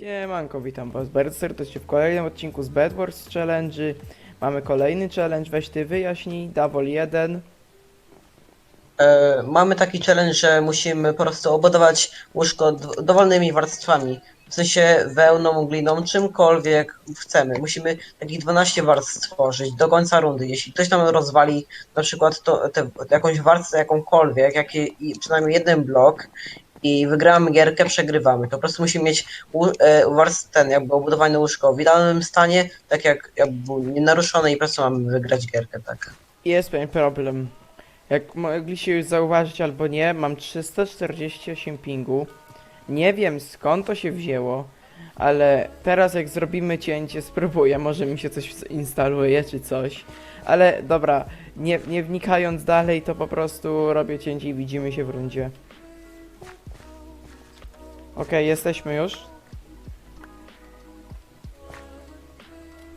Siemanko, witam was bardzo serdecznie w kolejnym odcinku z Bedwars Challenge. Mamy kolejny challenge, weź ty wyjaśnij, Davol 1. E, mamy taki challenge, że musimy po prostu obudować łóżko dowolnymi warstwami. W sensie wełną, gliną, czymkolwiek chcemy. Musimy takich 12 warstw stworzyć do końca rundy. Jeśli ktoś nam rozwali na przykład to, te, jakąś warstwę jakąkolwiek, jakie, i przynajmniej jeden blok i wygramy gierkę, przegrywamy. To po prostu musimy mieć e, warstw, ten jakby obudowane łóżko w idealnym stanie, tak jak jakby był nienaruszone i po prostu mamy wygrać gierkę, tak. Jest pewien problem. Jak mogliście już zauważyć albo nie, mam 348 pingu. Nie wiem skąd to się wzięło, ale teraz jak zrobimy cięcie, spróbuję, może mi się coś instaluje czy coś. Ale dobra, nie, nie wnikając dalej, to po prostu robię cięcie i widzimy się w rundzie. Okej, jesteśmy już.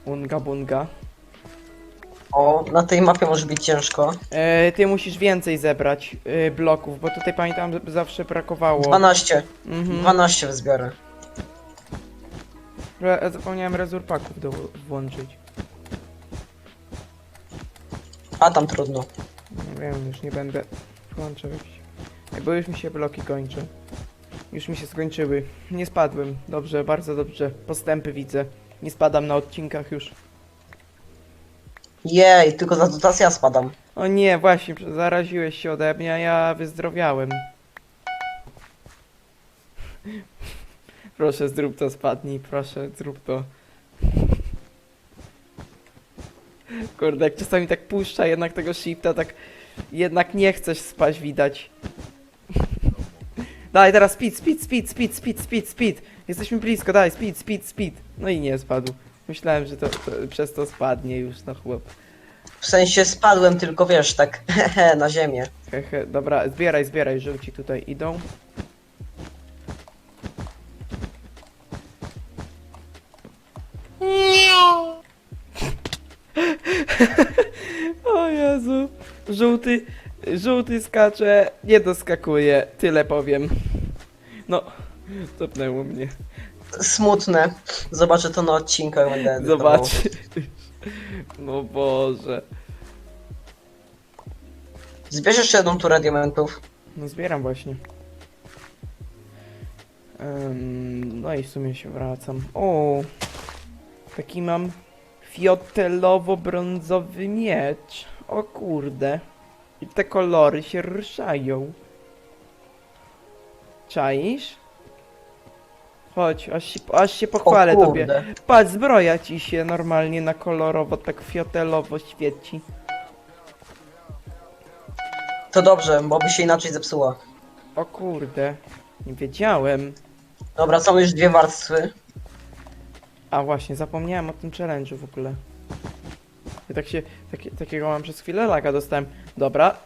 Unga bunga. O, na tej mapie może być ciężko. E, ty musisz więcej zebrać e, bloków, bo tutaj pamiętam, że zawsze brakowało. 12. Mhm. 12 wzbiorę. Re- zapomniałem rezurpaków do włączyć. A tam trudno. Nie wiem, już nie będę włączać. Ej, Bo już mi się bloki kończą. Już mi się skończyły. Nie spadłem. Dobrze, bardzo dobrze. Postępy widzę. Nie spadam na odcinkach już. Jej, tylko za dotację ja spadam. O nie, właśnie, zaraziłeś się ode mnie, a ja wyzdrowiałem. Proszę, zrób to, spadnij, proszę, zrób to. Kurde, jak czasami tak puszcza jednak tego shifta, tak jednak nie chcesz spać, widać. Daj, teraz speed, speed, speed, speed, speed, speed, speed. Jesteśmy blisko, daj, speed, speed, speed. No i nie spadł. Myślałem, że to, to przez to spadnie już, no chłop. W sensie spadłem, tylko wiesz, tak na ziemię. Hehe, dobra, zbieraj, zbieraj, żółci tutaj idą. o Jezu, żółty, żółty skacze, nie doskakuje, tyle powiem. No, cofnęło mnie, Smutne. Zobaczę to na odcinkach. Będę edytował. zobacz. No Boże. Zbierz jeszcze jedną turę diamentów. No zbieram właśnie. Em, no i w sumie się wracam. O, taki mam fiotelowo-brązowy miecz. O kurde. I te kolory się ruszają. Czaisz? Chodź, aż się, aż się pochwalę o tobie. Patrz, zbroja ci się normalnie na kolorowo, tak fiotelowo świeci. To dobrze, bo by się inaczej zepsuła. O kurde, nie wiedziałem. Dobra, są już dwie warstwy. A właśnie, zapomniałem o tym challenge'u w ogóle. Ja tak się, takie, takiego mam przez chwilę laga dostałem. Dobra,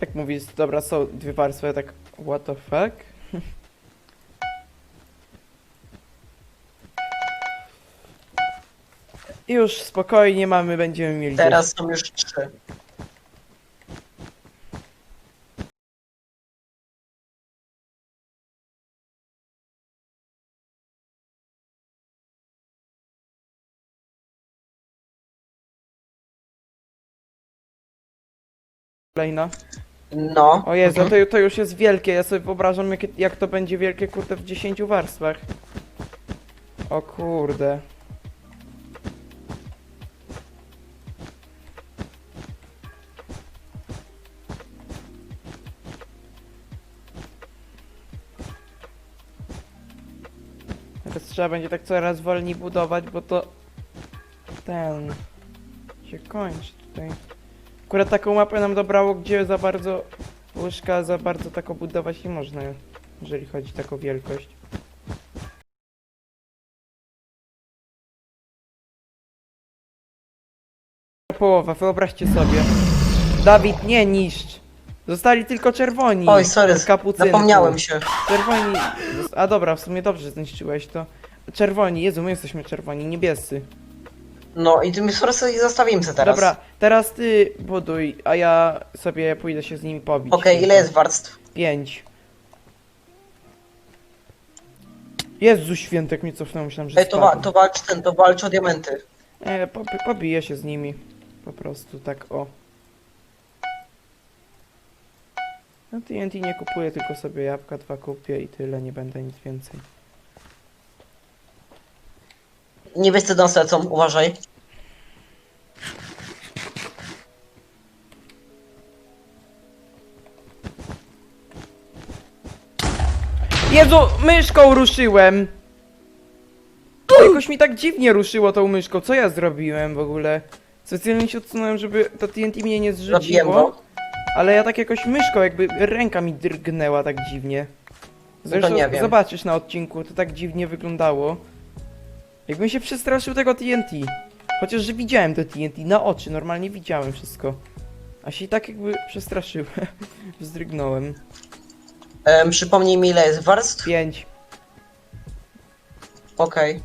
tak mówisz, dobra, są dwie warstwy, ja tak, what the fuck? Już spokojnie mamy, będziemy mieli Teraz są już trzy. Kolejna. No. O Jezu, Mhm. to, to już jest wielkie, ja sobie wyobrażam jak, jak to będzie wielkie, kurde, w 10 warstwach. O kurde. Teraz trzeba będzie tak coraz wolniej budować, bo to ten się kończy tutaj. Akurat taką mapę nam dobrało, gdzie za bardzo łóżka za bardzo tak obudować nie można, jeżeli chodzi tak o wielkość. Połowa, wyobraźcie sobie. Dawid, nie niszcz! Zostali tylko czerwoni. Oj, sorry, z kapucynku. Zapomniałem się. Czerwoni. A dobra, w sumie dobrze zniszczyłeś to. Czerwoni, Jezu, my jesteśmy czerwoni, niebiescy. No i tym po prostu ich zostawimy sobie teraz. Dobra, teraz ty buduj, a ja sobie pójdę się z nimi pobić. Okej, ile jest warstw? Pięć. Jezu świętek mnie cofnął, myślałem, że Ej, to, wa- spadł. to walcz ten, to walcz o diamenty. E, po, pobiję się z nimi. Po prostu tak o. No TNT nie kupuję, tylko sobie jabłka dwa kupię i tyle, nie będę nic więcej. Niebiescy do nas lecą, uważaj. Jezu, myszką ruszyłem! Jakoś mi tak dziwnie ruszyło tą myszką, co ja zrobiłem w ogóle? Specjalnie się odsunąłem, żeby to TNT mnie nie Zabiłem zrzuciło, ale ja tak jakoś myszką, jakby ręka mi drgnęła tak dziwnie. Zresztą nie wiem. zobaczysz na odcinku, to tak dziwnie wyglądało. Jakbym się przestraszył tego TNT. Chociaż, że widziałem to TNT na oczy, normalnie widziałem wszystko. A się i tak jakby przestraszyłem. Wzdrygnąłem. Em, przypomnij mi ile jest warstw. Pięć. Okej.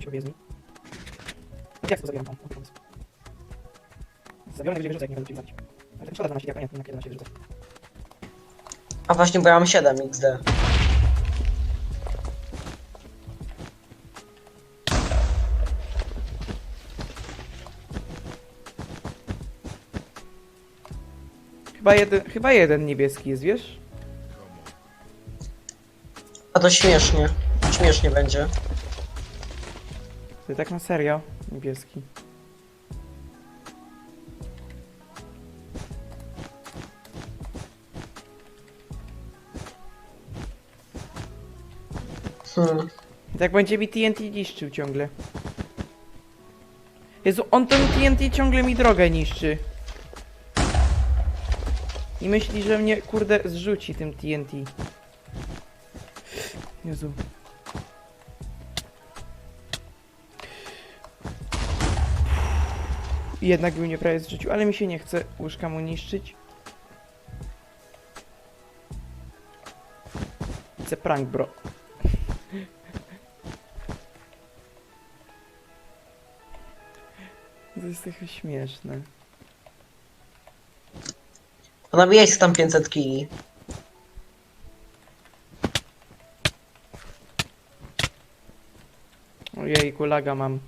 się objezdni. Jak to zabieram tam? Zabiorę najwyżej wyrzucę, jak nie będę przyjmować. Ale tak szkoda 12, jak pamiętam, na kiedy na siebie rzucę. A właśnie, bo ja mam 7 XD. Chyba jeden, chyba jeden niebieski jest, wiesz? A to śmiesznie. Śmiesznie będzie. To tak na serio, niebieski. Hmm. I tak będzie mi TNT niszczył ciągle. Jezu, on ten TNT ciągle mi drogę niszczy. I myśli, że mnie, kurde, zrzuci tym TNT. Jezu. Jednak by mnie prawie zrzucił, ale mi się nie chce łóżka mu niszczyć. A prank, bro. To jest trochę śmieszne. Nabijaj się tam 500 kili. Ojej, kulaga mam.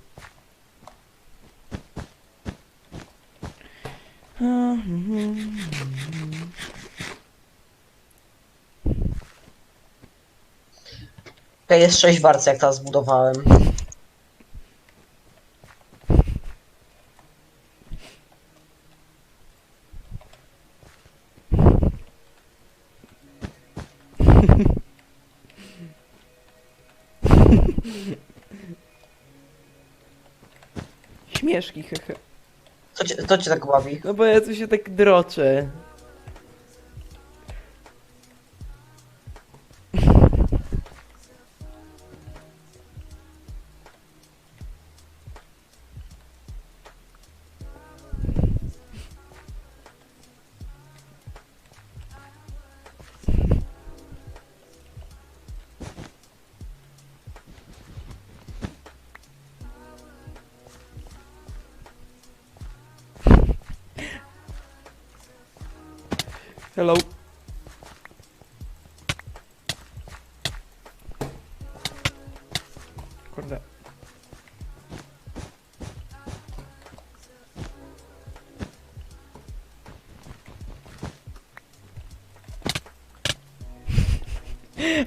Okej, jest 6 warstw jak teraz zbudowałem. Śmieszki, hehe. Co cię, co cię tak bawi? No bo ja tu się tak droczę.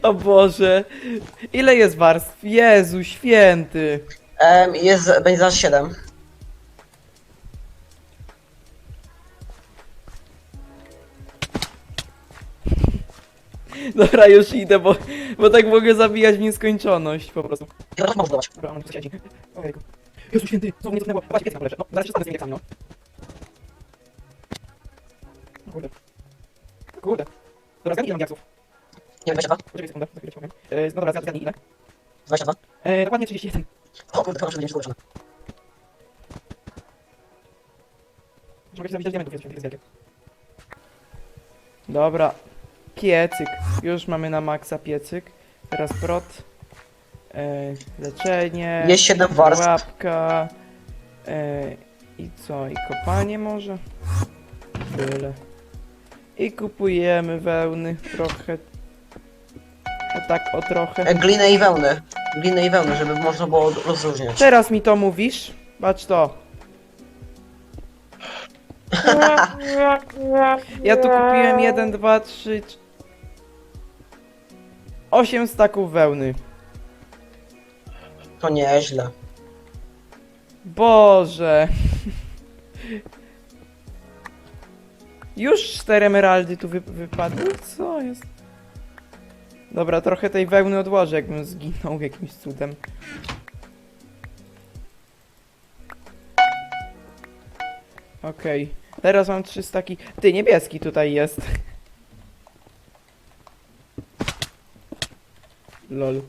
O Boże. Ile jest warstw? Jezu, święty. Em, jest, będzie zaraz 7. Dobra, już idę, bo, bo tak mogę zabijać w nieskończoność po prostu. I teraz mam budować. Dobra, on tu siedzi. Ojejku. Jezu święty, znowu mnie cofnęło. Patrzcie, piec na leży. No, zaraz wszystko z tymi no. O Kurde. Kurde. Dobra, zgadnij ile mam diaksów. Nie wiem, 22. Poczekaj sekundę, za chwilę ci powiem. E, no dobra, zgad- zgadnij ile. 22. E, dokładnie 31. O kurde, to może będzie złożone. Mogę się zabić diamentów, jest święty, jest wielkie. Dobra. Piecyk. Już mamy na maksa piecyk. Teraz prot. E, leczenie. Jest 7 warstw. Łapka. E, I co? I kopanie może? Tyle. I kupujemy wełny trochę. O tak, o trochę. E, Glinę i wełnę. Glinę i wełnę, żeby można było rozróżniać. Teraz mi to mówisz? Patrz to. Ja tu kupiłem 1, 2, 3, 8 staków wełny. To nieźle. Boże. Już cztery emeraldy tu wy wypadły? Co jest? Dobra, trochę tej wełny odłożę, jakbym zginął jakimś cudem. Okej, teraz mam trzy staki. Ty, niebieski tutaj jest. Lol.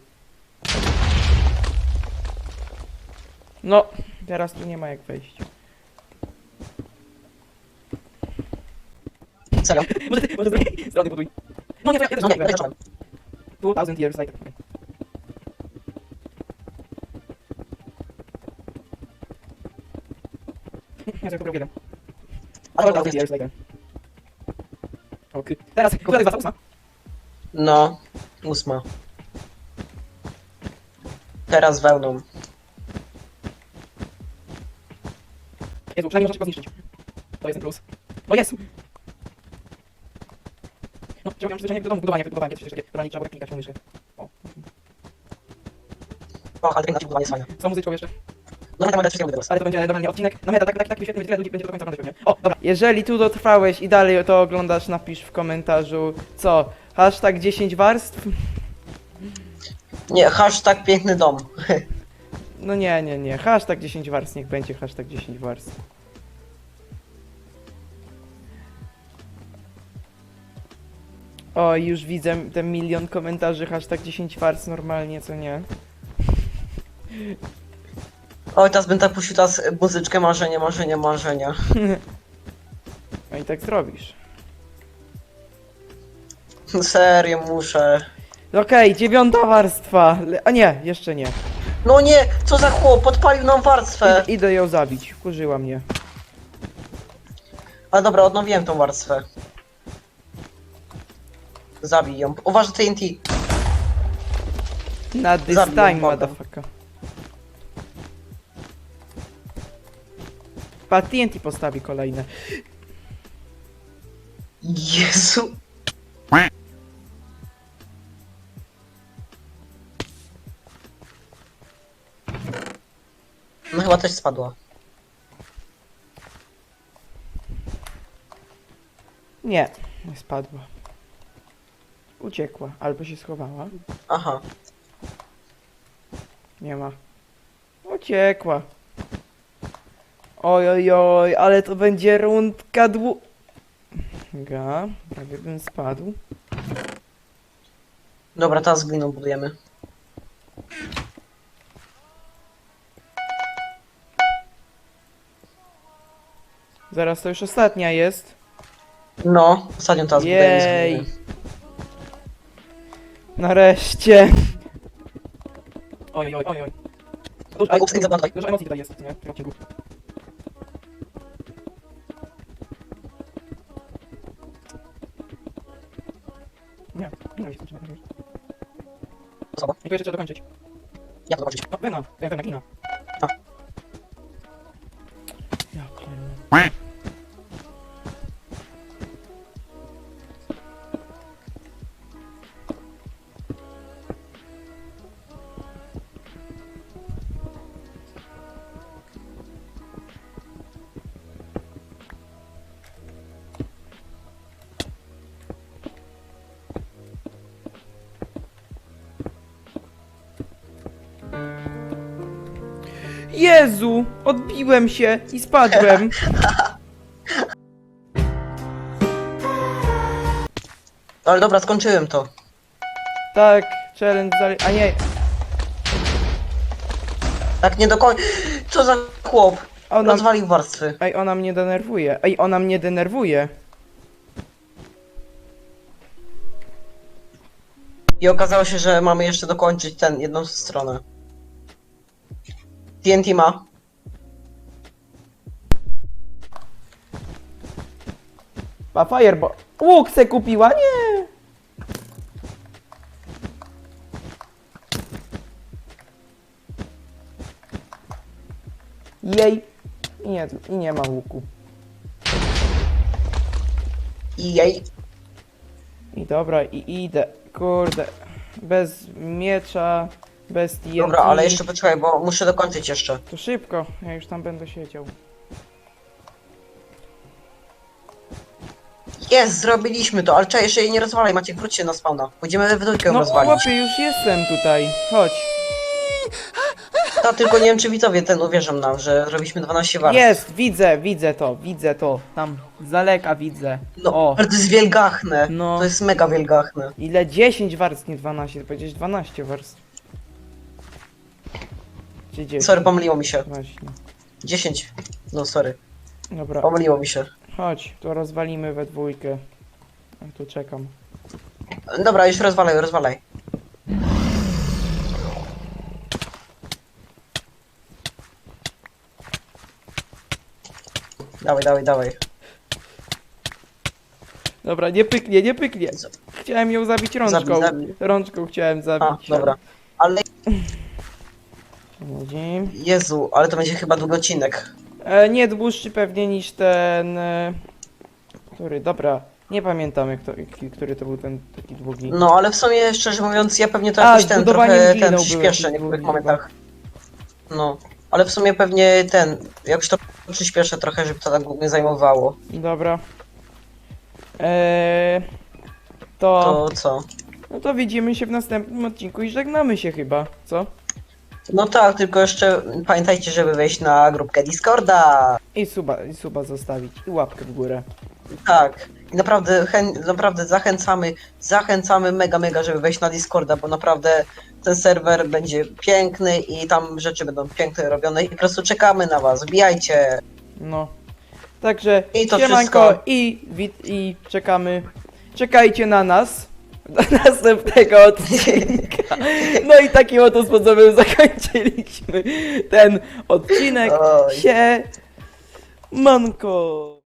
No, teraz tu nie ma jak wejść. Serio. Może ty, może ty, buduj. No nie, ja też No nie, nie, ja też zacząłem. 2000 years later. Ja poprawię jeden. Ale 2000 years later. Okej. Teraz, która jest wasza ósma? No, ósma. Teraz wełną. Jezu, przynajmniej możecie go zniszczyć. To jest ten plus. O Jezu! No, trzeba miałem przyzwyczajenie do domu, budowania, budowania, jakieś takie, która nie trzeba było klikać myszkę. O, O, ale na budowanie jest fajne. co muzyczką jeszcze? No, tam będę wszystkiego teraz. Ale to będzie normalnie odcinek na meta, tak, tak, tak, świetny, tyle ludzi będzie do końca oglądać pewnie. O, dobra. Jeżeli tu dotrwałeś i dalej to oglądasz, napisz w komentarzu, co? Hashtag 10 warstw? Nie, hashtag piękny dom. No nie, nie, nie. Hashtag 10 warstw, niech będzie hashtag 10 warstw. O, już widzę ten milion komentarzy, hashtag 10 warstw normalnie, co nie? Oj, teraz będę puścił teraz muzyczkę marzenia, marzenia, marzenia. No i tak zrobisz. Serio, muszę. Okej, dziewiąta warstwa. Le- A nie, jeszcze nie. No nie, co za chłop, podpalił nam warstwę. Idę ją zabić, wkurzyła mnie. Ale dobra, odnowiłem tą warstwę. Zabij ją. Uważaj TNT. Na this time, motherfucker. Pa, TNT postawi kolejne. Jezu. No chyba też spadła. Nie, nie spadła. Uciekła, albo się schowała. Aha. Nie ma. Uciekła. Oj, oj, oj, ale to będzie rundka dłu... Ga, prawie bym spadł. Dobra, teraz gliną budujemy. Zaraz to już ostatnia jest. No, ostatnią teraz budujemy z Jej. gliny. Nareszcie. Oj, oj, oj, oj. Dużo, Oj, ups, nie zapamiętaj. dużo emocji tutaj jest, nie? W tym odcinku. Nie, nie wiem, co Osoba. Jeszcze trzeba dokończyć? Jak to zobaczyć? No, wena, ja wena, kina. Jezu! Odbiłem się i spadłem. Ale dobra, skończyłem to. Tak, challenge dalej. A nie, Tak nie do końca. Co za chłop? ona. Rozwalił warstwy. Ej, ona mnie denerwuje. Ej, ona mnie denerwuje. I okazało się, że mamy jeszcze dokończyć ten, jedną stronę. TNT ma. Ma fireball. Łuk se kupiła, nie! Jej! I nie, i nie ma łuku. Jej. I dobra, i idę. Kurde. Bez miecza bez TNT. Dobra, ale jeszcze poczekaj, bo muszę dokończyć jeszcze. To szybko, ja już tam będę siedział. Jest, zrobiliśmy to, ale czekaj, jeszcze jej nie rozwalaj, Maciek, wróć się na spawna. Pójdziemy w dwójkę No rozwalić. chłopie, już jestem tutaj. Chodź. To tylko nie wiem, czy widzowie ten uwierzą nam, że robiliśmy 12 warstw. Jest, widzę, widzę to, widzę to. Tam z daleka widzę. No, O, ale to jest wielgachne. No. To jest mega wielgachne. ile? 10 warstw, nie 12, to powiedziałeś 12 warstw. Czy 10? Sorry, pomyliło mi się. Właśnie. 10. No, sorry. Dobra, Pomyliło mi się. chodź, to rozwalimy we dwójkę. Ja tu czekam. Dobra, już rozwalaj, rozwalaj. Dawaj, dawaj, dawaj. Dobra, nie pyknie, nie pyknie. Chciałem ją zabić rączką. zabij. Rączką chciałem A, zabić. dobra. Ale Widzimy. Jezu, ale to będzie chyba długi odcinek. E, nie dłuższy pewnie niż ten... E, który, dobra. Nie pamiętam, jak to, jaki- który to był ten taki długi. No, ale w sumie, szczerze mówiąc, ja pewnie to A, jakoś ten budowaniem trochę gliną ten przyspieszę w jakiś niektórych momentach. No, ale w sumie pewnie ten, jakoś to przyspieszę trochę, żeby to tak nie zajmowało. Dobra. Eee, to, To co? No to widzimy się w następnym odcinku i żegnamy się chyba, co? No tak, tylko jeszcze pamiętajcie, żeby wejść na grupkę Discorda. I suba, i suba zostawić, i łapkę w górę. Tak. I naprawdę, chę- naprawdę zachęcamy, zachęcamy mega, mega, żeby wejść na Discorda, bo naprawdę ten serwer będzie piękny i tam rzeczy będą piękne robione i po prostu czekamy na was. Wbijajcie. No. Także I to siemanko wszystko. i, wit, i czekamy. Czekajcie na nas. Do następnego odcinka. No i takim oto sposobem zakończyliśmy ten odcinek. Oj. Sie manko.